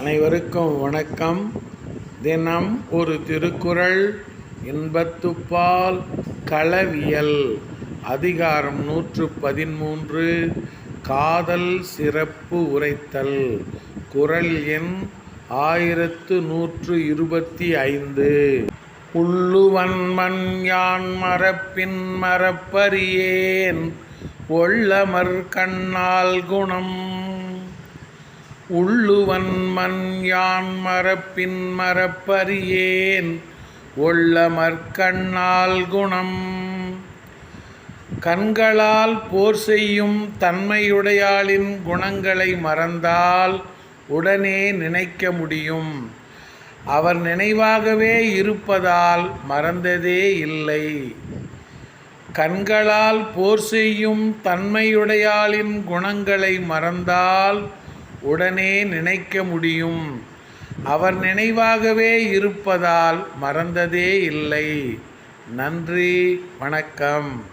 அனைவருக்கும் வணக்கம். தினம் ஒரு திருக்குறள் இன்பத்துப்பால் களவியல். அதிகாரம் நூற்று பதிமூன்று காதல் சிறப்பு உரைத்தல். குறள் எண் ஆயிரத்து நூற்று இருபத்தி ஐந்து. உள்ளுவன்மன் யான் மரப்பின் மரப்பரியேன் ஒள்ளமர் கண்ணால் குணம் உள்ளுவன் மண் யான் மரப்பின் மரப்பரியேன் உள்ள மற்கண்ணால் குணம். கண்களால் போர் செய்யும் தன்மையுடையாளின் குணங்களை மறந்தால் உடனே நினைக்க முடியும். அவர் நினைவாகவே இருப்பதால் மறந்ததே இல்லை. கண்களால் போர் செய்யும் தன்மையுடையாளின் குணங்களை மறந்தால் உடனே நினைக்க முடியும். அவர் நினைவாகவே இருப்பதால் மறந்ததே இல்லை. நன்றி வணக்கம்.